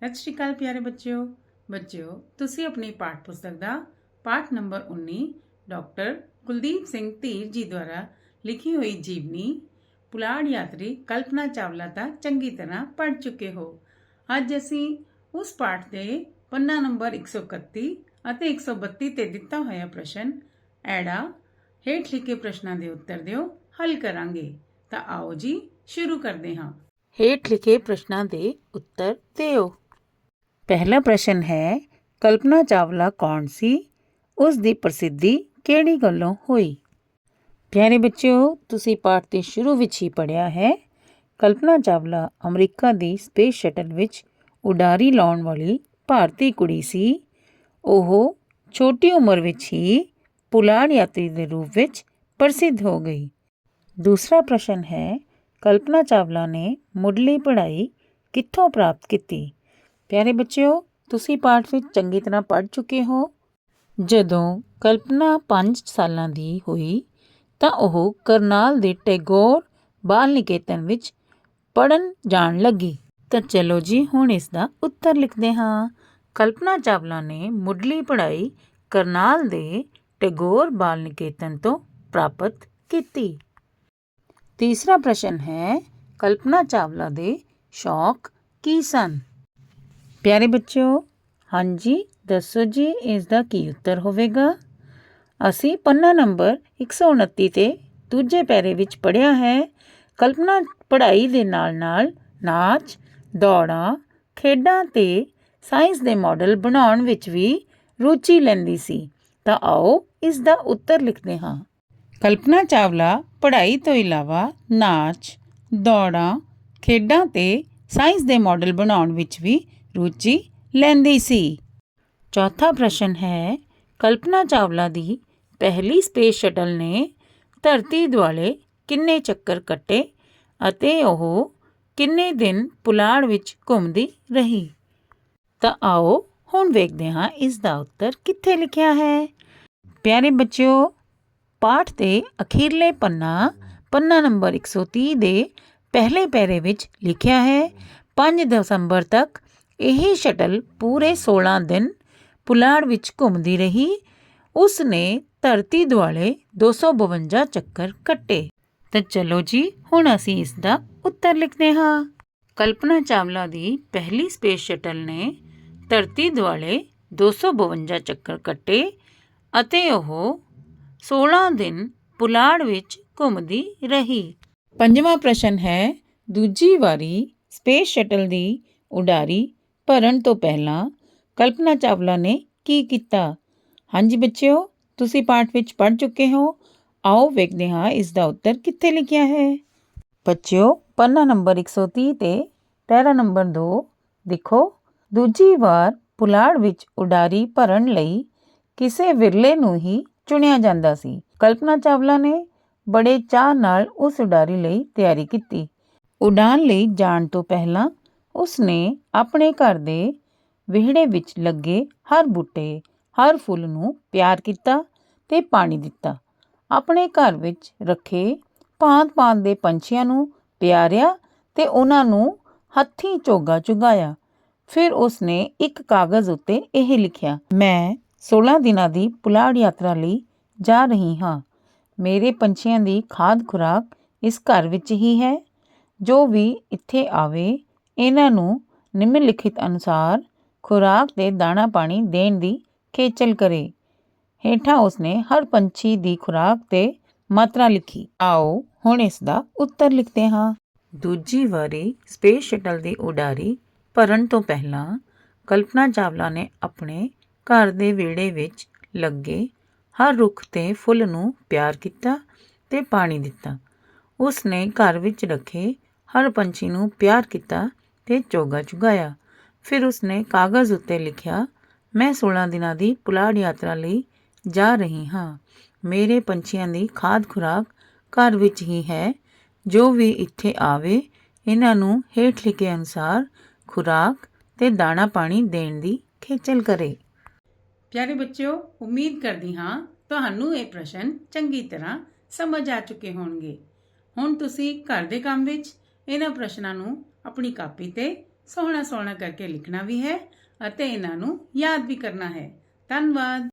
ਸਤਿ ਸ਼੍ਰੀ ਅਕਾਲ ਪਿਆਰੇ ਬੱਚਿਓ। ਬੱਚਿਓ, ਤੁਸੀਂ ਆਪਣੀ ਪਾਠ ਪੁਸਤਕ ਦਾ ਪਾਠ ਨੰਬਰ 19 ਡਾਕਟਰ ਕੁਲਦੀਪ ਸਿੰਘ ਧੀਰ ਜੀ ਦੁਆਰਾ ਲਿਖੀ ਹੋਈ ਜੀਵਨੀ ਪੁਲਾੜ ਯਾਤਰੀ ਕਲਪਨਾ ਚਾਵਲਾ ਦਾ ਚੰਗੀ ਤਰ੍ਹਾਂ ਪੜ੍ਹ ਚੁੱਕੇ ਹੋ। ਅੱਜ ਅਸੀਂ ਉਸ ਪਾਠ ਦੇ ਪੰਨਾ ਨੰਬਰ 131 ਅਤੇ 132 ਤੇ ਦਿੱਤਾ ਹੋਇਆ ਪ੍ਰਸ਼ਨ, ਐੜਾ ਹੇਠ ਲਿਖੇ ਪ੍ਰਸ਼ਨਾਂ ਦੇ ਉੱਤਰ ਦਿਓ, ਹੱਲ ਕਰਾਂਗੇ। ਤਾਂ ਆਓ ਜੀ, ਸ਼ੁਰੂ ਕਰਦੇ ਹਾਂ। ਹੇਠ ਲਿਖੇ ਪ੍ਰਸ਼ਨਾਂ ਦੇ ਉੱਤਰ ਦਿਓ। ਪਹਿਲਾ ਪ੍ਰਸ਼ਨ ਹੈ, ਕਲਪਨਾ ਚਾਵਲਾ ਕੌਣ ਸੀ? ਉਸ ਦੀ ਪ੍ਰਸਿੱਧੀ ਕਿਹੜੀ ਗੱਲੋਂ ਹੋਈ? ਪਿਆਰੇ ਬੱਚਿਓ, ਤੁਸੀਂ ਪਾਠ ਦੇ ਸ਼ੁਰੂ ਵਿੱਚ ਹੀ ਪੜਿਆ ਹੈ, ਕਲਪਨਾ ਚਾਵਲਾ ਅਮਰੀਕਾ ਦੀ ਸਪੇਸ ਸ਼ਟਲ ਵਿੱਚ ਉਡਾਰੀ ਲਾਉਣ ਵਾਲੀ ਭਾਰਤੀ ਕੁੜੀ ਸੀ। ਉਹ ਛੋਟੀ ਉਮਰ ਵਿੱਚ ਹੀ ਪੁਲਾੜ ਯਾਤਰੀ ਦੇ ਰੂਪ ਵਿੱਚ ਪ੍ਰਸਿੱਧ ਹੋ ਗਈ। ਦੂਸਰਾ ਪ੍ਰਸ਼ਨ ਹੈ, ਕਲਪਨਾ ਚਾਵਲਾ ਨੇ ਮੁੱਢਲੀ ਪੜ੍ਹਾਈ ਕਿੱਥੋਂ ਪ੍ਰਾਪਤ ਕੀਤੀ? ਪਿਆਰੇ ਬੱਚਿਓ, ਤੁਸੀਂ ਪਾਠ ਵਿੱਚ ਚੰਗੀ ਤਰ੍ਹਾਂ ਪੜ੍ਹ ਚੁੱਕੇ ਹੋ। ਜਦੋਂ ਕਲਪਨਾ 5 ਸਾਲਾਂ ਦੀ ਹੋਈ, ਤਾਂ ਉਹ ਕਰਨਾਲ ਦੇ ਟੈਗੋਰ ਬਾਲ ਨਿਕੇਤਨ ਵਿੱਚ ਪੜਨ ਜਾਣ ਲੱਗੀ। ਤਾਂ ਚਲੋ ਜੀ, ਹੁਣ ਇਸ ਦਾ ਉੱਤਰ ਲਿਖਦੇ ਹਾਂ। ਕਲਪਨਾ ਚਾਵਲਾ ਨੇ ਮੁੱਢਲੀ ਪੜ੍ਹਾਈ ਕਰਨਾਲ ਦੇ ਟੈਗੋਰ ਬਾਲ ਨਿਕੇਤਨ ਤੋਂ ਪ੍ਰਾਪਤ ਕੀਤੀ। ਤੀਸਰਾ ਪ੍ਰਸ਼ਨ ਹੈ, ਕਲਪਨਾ ਚਾਵਲਾ ਦੇ ਸ਼ੌਕ ਕੀ ਸਨ? ਪਿਆਰੇ ਬੱਚਿਓ, ਹਾਂਜੀ, ਦੱਸੋ ਜੀ ਇਸ ਦਾ ਕੀ ਉੱਤਰ ਹੋਵੇਗਾ? ਅਸੀਂ ਪੰਨਾ ਨੰਬਰ 129 ਤੇ ਦੂਜੇ ਪੈਰੇ ਵਿੱਚ ਪੜਿਆ ਹੈ। ਕਲਪਨਾ ਪੜ੍ਹਾਈ ਦੇ ਨਾਲ-ਨਾਲ ਨਾਚ, ਦੌੜਾਂ, ਖੇਡਾਂ ਤੇ ਸਾਇੰਸ ਦੇ ਮਾਡਲ ਬਣਾਉਣ ਵਿੱਚ ਵੀ ਰੁਚੀ ਲੈਂਦੀ ਸੀ। ਤਾਂ ਆਓ ਇਸ ਦਾ ਉੱਤਰ ਲਿਖਦੇ ਹਾਂ। ਕਲਪਨਾ ਚਾਵਲਾ, ਪੜ੍ਹਾਈ ਤੋਂ ਇਲਾਵਾ ਨਾਚ, ਦੌੜਾਂ, ਖੇਡਾਂ ਤੇ ਸਾਇੰਸ ਦੇ ਮਾਡਲ ਬਣਾਉਣ ਵਿੱਚ ਵੀ ਰੁਚੀ ਲੈਂਦੀ ਸੀ। ਚੌਥਾ ਪ੍ਰਸ਼ਨ ਹੈ, ਕਲਪਨਾ ਚਾਵਲਾ ਦੀ ਪਹਿਲੀ ਸਪੇਸ ਸ਼ਟਲ ਨੇ ਧਰਤੀ ਦੁਆਲੇ ਕਿੰਨੇ ਚੱਕਰ ਕੱਟੇ ਅਤੇ ਉਹ ਕਿੰਨੇ ਦਿਨ ਪੁਲਾੜ ਵਿੱਚ ਘੁੰਮਦੀ ਰਹੀ? ਤਾਂ ਆਓ ਹੁਣ ਵੇਖਦੇ ਹਾਂ ਇਸ ਦਾ ਉੱਤਰ ਕਿੱਥੇ ਲਿਖਿਆ ਹੈ। ਪਿਆਰੇ ਬੱਚਿਓ, ਪਾਠ ਦੇ ਅਖੀਰਲੇ ਪੰਨਾ ਪੰਨਾ ਨੰਬਰ 130 ਦੇ ਪਹਿਲੇ ਪੈਰੇ ਵਿੱਚ ਲਿਖਿਆ ਹੈ 5 ਦਸੰਬਰ ਤੱਕ ਇਹ ਸ਼ਟਲ ਪੂਰੇ 16 ਦਿਨ ਪੁਲਾੜ ਵਿੱਚ ਘੁੰਮਦੀ ਰਹੀ। ਉਸ ਨੇ ਧਰਤੀ ਦੁਆਲੇ 252 ਚੱਕਰ ਕੱਟੇ। ਤਾਂ ਚਲੋ ਜੀ, ਹੁਣ ਅਸੀਂ ਇਸ ਦਾ ਉੱਤਰ ਲਿਖਦੇ ਹਾਂ। ਕਲਪਨਾ ਚਾਵਲਾ ਦੀ ਪਹਿਲੀ ਸਪੇਸ ਸ਼ਟਲ ਨੇ ਧਰਤੀ ਦੁਆਲੇ 252 ਚੱਕਰ ਕੱਟੇ ਅਤੇ ਉਹ 16 ਦਿਨ ਪੁਲਾੜ ਵਿੱਚ ਘੁੰਮਦੀ ਰਹੀ। ਪੰਜਵਾਂ ਪ੍ਰਸ਼ਨ ਹੈ, ਦੂਜੀ ਵਾਰੀ ਸਪੇਸ ਸ਼ਟਲ ਦੀ ਉਡਾਰੀ ਭਰਨ ਤੋਂ ਪਹਿਲਾਂ ਕਲਪਨਾ ਚਾਵਲਾ ਨੇ ਕੀ ਕੀਤਾ? ਹਾਂਜੀ ਬੱਚਿਓ, ਤੁਸੀਂ ਪਾਠ ਵਿੱਚ ਪੜ੍ਹ ਚੁੱਕੇ ਹੋ। ਆਓ ਵੇਖਦੇ ਹਾਂ ਇਸ ਦਾ ਉੱਤਰ ਕਿੱਥੇ ਲਿਖਿਆ ਹੈ। ਬੱਚਿਓ, ਪੰਨਾ ਨੰਬਰ 130 ਤੇ ਪੈਰਾ ਨੰਬਰ 2 ਦੇਖੋ। ਦੂਜੀ ਵਾਰ ਪੁਲਾੜ ਵਿੱਚ ਉਡਾਰੀ ਭਰਨ ਲਈ ਕਿਸੇ ਵਿਰਲੇ ਨੂੰ ਹੀ ਚੁਣਿਆ ਜਾਂਦਾ ਸੀ। ਕਲਪਨਾ ਚਾਵਲਾ ਨੇ ਬੜੇ ਚਾਹ ਨਾਲ ਉਸ ਉਡਾਰੀ ਲਈ ਤਿਆਰੀ ਕੀਤੀ। ਉਡਾਨ ਲਈ ਜਾਣ ਤੋਂ ਪਹਿਲਾਂ ਉਸ ਨੇ ਆਪਣੇ ਘਰ ਦੇ ਵਿਹੜੇ ਵਿੱਚ ਲੱਗੇ ਹਰ ਬੂਟੇ, ਹਰ ਫੁੱਲ ਨੂੰ ਪਿਆਰ ਕੀਤਾ ਅਤੇ ਪਾਣੀ ਦਿੱਤਾ। ਆਪਣੇ ਘਰ ਵਿੱਚ ਰੱਖੇ ਭਾਂਤ-ਭਾਂਤ ਦੇ ਪੰਛੀਆਂ ਨੂੰ ਪਿਆਰਿਆ ਅਤੇ ਉਹਨਾਂ ਨੂੰ ਹੱਥੀਂ ਚੋਗਾ ਚੁਗਾਇਆ। ਫਿਰ ਉਸ ਨੇ ਇੱਕ ਕਾਗਜ਼ ਉੱਤੇ ਇਹ ਲਿਖਿਆ, ਮੈਂ 16 ਦਿਨਾਂ ਦੀ ਪੁਲਾੜ ਯਾਤਰਾ ਲਈ ਜਾ ਰਹੀ ਹਾਂ। ਮੇਰੇ ਪੰਛੀਆਂ ਦੀ ਖਾਦ ਖੁਰਾਕ ਇਸ ਘਰ ਵਿੱਚ ਹੀ ਹੈ। ਜੋ ਵੀ ਇੱਥੇ ਆਵੇ ਇਹਨਾਂ ਨੂੰ ਨਿਮਨ ਲਿਖਿਤ ਅਨੁਸਾਰ ਖੁਰਾਕ ਤੇ ਦਾਣਾ ਪਾਣੀ ਦੇਣ ਦੀ ਖੇਚਲ ਕਰੇ। ਹੇਠਾਂ ਉਸਨੇ ਹਰ ਪੰਛੀ ਦੀ ਖੁਰਾਕ ਤੇ ਮਾਤਰਾ ਲਿਖੀ। ਆਓ ਹੁਣ ਇਸ ਦਾ ਉੱਤਰ ਲਿਖਦੇ ਹਾਂ। ਦੂਜੀ ਵਾਰੀ ਸਪੇਸ ਸ਼ਟਲ ਦੀ ਉਡਾਰੀ ਭਰਨ ਤੋਂ ਪਹਿਲਾਂ ਕਲਪਨਾ ਚਾਵਲਾ ਨੇ ਆਪਣੇ ਘਰ ਦੇ ਵਿਹੜੇ ਵਿੱਚ ਲੱਗੇ ਹਰ ਰੁੱਖ ਤੇ ਫੁੱਲ ਨੂੰ ਪਿਆਰ ਕੀਤਾ ਤੇ ਪਾਣੀ ਦਿੱਤਾ। ਉਸ ਨੇ ਘਰ ਵਿੱਚ ਰੱਖੇ ਹਰ ਪੰਛੀ ਨੂੰ ਪਿਆਰ ਕੀਤਾ ਤੇ ਚੋਗਾ ਚੁਗਾਇਆ। ਫਿਰ ਉਸਨੇ ਕਾਗਜ਼ ਉੱਤੇ ਲਿਖਿਆ, ਮੈਂ 16 ਦਿਨਾਂ ਦੀ ਪੁਲਾੜ ਯਾਤਰਾ ਲਈ ਜਾ ਰਹੀ ਹਾਂ। ਮੇਰੇ ਪੰਛੀਆਂ ਦੀ ਖਾਦ ਖੁਰਾਕ ਘਰ ਵਿੱਚ ਹੀ ਹੈ। ਜੋ ਵੀ ਇੱਥੇ ਆਵੇ, ਇਹਨਾਂ ਨੂੰ ਹੇਠ ਲਿਖੇ ਅਨੁਸਾਰ ਖੁਰਾਕ ਤੇ ਦਾਣਾ ਪਾਣੀ ਦੇਣ ਦੀ ਖੇਚਲ ਕਰੇ। ਪਿਆਰੇ ਬੱਚਿਓ, ਉਮੀਦ ਕਰਦੀ ਹਾਂ ਤੁਹਾਨੂੰ ਇਹ ਪ੍ਰਸ਼ਨ ਚੰਗੀ ਤਰ੍ਹਾਂ ਸਮਝ ਆ ਚੁੱਕੇ ਹੋਣਗੇ। ਹੁਣ ਤੁਸੀਂ ਘਰ ਦੇ ਕੰਮ ਵਿੱਚ ਇਹਨਾਂ ਪ੍ਰਸ਼ਨਾਂ ਨੂੰ ਆਪਣੀ ਕਾਪੀ ਤੇ ਸੋਹਣਾ ਸੋਹਣਾ ਕਰਕੇ ਲਿਖਣਾ ਵੀ ਹੈ ਅਤੇ ਇਹਨਾਂ ਨੂੰ ਯਾਦ ਵੀ ਕਰਨਾ ਹੈ। ਧੰਨਵਾਦ।